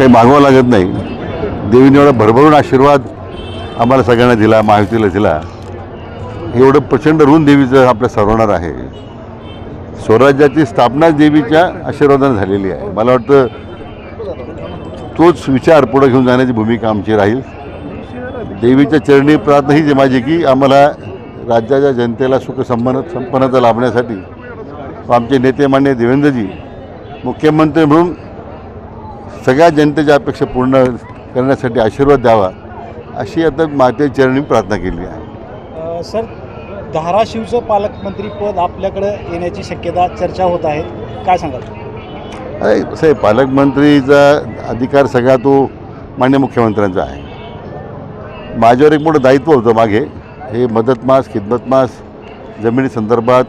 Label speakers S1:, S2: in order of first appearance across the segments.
S1: काही मागवावं लागत नाही. देवीने एवढा भरभरून आशीर्वाद आम्हाला सगळ्यांना दिला महायुतीला दिला. एवढं प्रचंड ऋण देवीचं आपल्या सरवणार आहे. स्वराज्याची स्थापना देवीच्या आशीर्वादाने झालेली आहे. मला वाटतं तोच विचार पुढे घेऊन जाण्याची भूमिका आमची राहील. देवीच्या चरणी प्रार्थना हीच माझी की आम्हाला राज्याच्या जनतेला सुख संपन्न संपन्नता लाभण्यासाठी व आमचे नेते मान्य देवेंद्रजी मुख्यमंत्री म्हणून सगळ्या जनतेच्या अपेक्षा पूर्ण करण्यासाठी आशीर्वाद द्यावा अशी आता माते चरणी प्रार्थना केली आहे.
S2: सर धाराशिवचं पालकमंत्री पद आपल्याकडे येण्याची शक्यता चर्चा होत आहे. काय सांगाल?
S1: अरे आहे पालकमंत्रीचा अधिकार सगळा तो मान्य मुख्यमंत्र्यांचा आहे. माझ्यावर एक मोठं दायित्व होतं मागे. हे मदत मास खिदमत मास जमिनी संदर्भात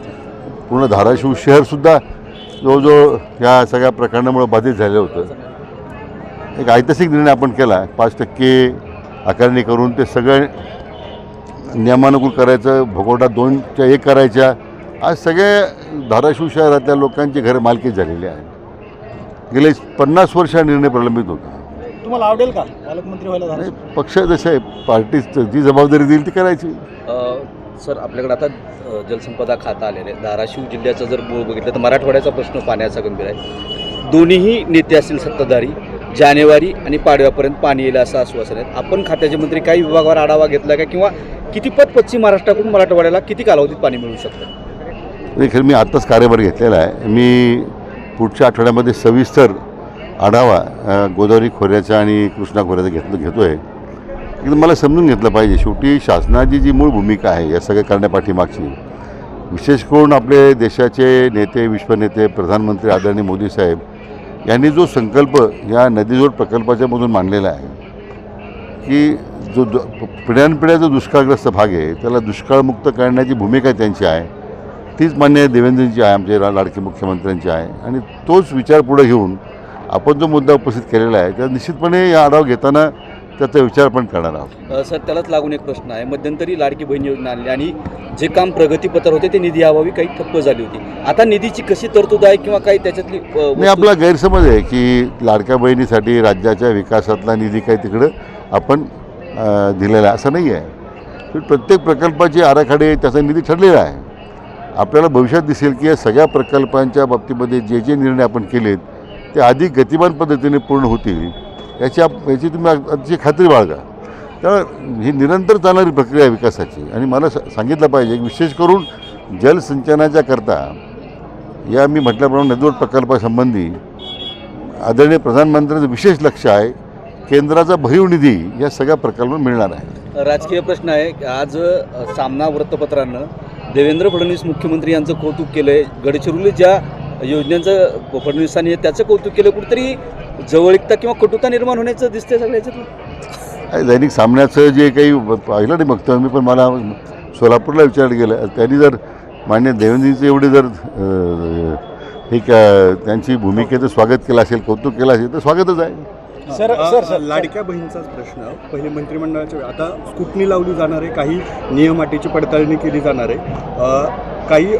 S1: पूर्ण धाराशिव शहरसुद्धा जवळजवळ ह्या सगळ्या प्रकरणामुळे बाधित झालं होतं. एक ऐतिहासिक निर्णय आपण केला. पाच टक्के आकारणी करून ते सगळं नियमानुकूल करायचं भोगवटा दोनच्या एक करायच्या. आज सगळे धाराशिव शहरातल्या लोकांची घरं मालकीच झालेली आहे गेले पन्नास वर्ष हा निर्णय प्रलंबित होता.
S2: तुम्हाला आवडेल का? पालकमंत्री व्हायला धाराशिव?
S1: पक्ष जसे आहे पार्टी जी जबाबदारी देईल ती करायची.
S3: सर आपल्याकडे आता जलसंपदा खाता आलेलं आहे धाराशिव जिल्ह्याचा जर बोळ बघितलं तर मराठवाड्याचा प्रश्न पाण्याचा गंभीर आहे. दोन्हीही नेते असतील सत्ताधारी. जानेवारी आणि पाडव्यापर्यंत पाणी येईल असं आश्वासन आहे. आपण खात्याचे मंत्री काही विभागावर आढावा घेतला का? किंवा किती पद पश्चिम महाराष्ट्राकडून मराठवाड्याला किती कालावधीत पाणी मिळू शकतं?
S1: देखील मी आत्ताच कार्यभार घेतलेला आहे. मी पुढच्या आठवड्यामध्ये सविस्तर आढावा गोदावरी खोऱ्याचा आणि कृष्णा खोऱ्याचा घेतलं घेतो आहे एकदम मला समजून घेतलं पाहिजे. शेवटी शासनाची जी मूळ भूमिका आहे या सगळ्या करण्यापाठीमागची विशेष करून आपले देशाचे नेते विश्वनेते प्रधानमंत्री आदरणीय मोदी साहेब यांनी जो संकल्प या नदीजोड प्रकल्पाच्या मधून मांडलेला आहे की जो द पिढ्यानपिढ्या जो दुष्काळग्रस्त भाग आहे त्याला दुष्काळमुक्त करण्याची भूमिका त्यांची आहे तीच मान्य देवेंद्रजींची आहे आमचे लाडके मुख्यमंत्र्यांची आहे. आणि तोच विचार पुढे घेऊन आपण जो मुद्दा उपस्थित केलेला आहे त्या निश्चितपणे या आढावा घेताना त्याचा विचार पण करणार आहोत.
S3: सर त्यालाच लागून एक प्रश्न आहे. मध्यंतरी लाडकी बहीण योजना आणली आणि जे काम प्रगतीपत्र होते ते निधी अभावी काही ठप्प झाली होती. आता निधीची कशी तरतूद आहे किंवा काही त्याच्यातली
S1: नाही आपला गैरसमज आहे की लाडक्या बहिणीसाठी राज्याच्या विकासातला निधी काही तिकडं आपण दिलेला असं नाही आहे प्रत्येक प्रकल्पाची आराखडे त्याचा निधी ठरलेला आहे. आपल्याला भविष्यात दिसेल की या सगळ्या प्रकल्पांच्या बाबतीमध्ये जे जे निर्णय आपण केलेत ते अधिक गतिमान पद्धतीने पूर्ण होतील. याची आप याची तुम्ही अग- अतिशय खात्री बाळगा. तर ही निरंतर चालणारी प्रक्रिया आहे विकासाची. आणि मला स- सांगितलं पाहिजे विशेष करून जलसिंचनाच्या करता या मी म्हटल्याप्रमाणे नदीवर प्रकल्पासंबंधी आदरणीय प्रधानमंत्र्यांचं विशेष लक्ष आहे केंद्राचा भरीव निधी या सगळ्या प्रकल्पावर मिळणार आहे.
S3: राजकीय प्रश्न आहे की आज सामना वृत्तपत्रानं देवेंद्र फडणवीस मुख्यमंत्री यांचं कौतुक केलं आहे गडचिरोली ज्या योजनेचं फडणवीसांनी त्याचं कौतुक केलं. कुठेतरी जवळीकता किंवा कटुता निर्माण होण्याचं दिसतंय सगळ्या ह्याच्यातून
S1: आणि दैनिक सामन्याचं जे काही पाहिलं नाही बघतो मी पण मला सोलापूरला विचारलं गेलं. त्यांनी जर मान्य देवेंद्रजींचं एवढे जर अं, त्यांची भूमिकेचं स्वागत केलं असेल कौतुक केलं असेल तर स्वागतच आहे.
S2: सर सर सर
S4: लाडक्या बहिणीचाच प्रश्न. पहिले मंत्रिमंडळाच्या वेळी आता स्कुटनी लावली जाणार आहे काही नियम अटीची पडताळणी केली जाणार आहे. काही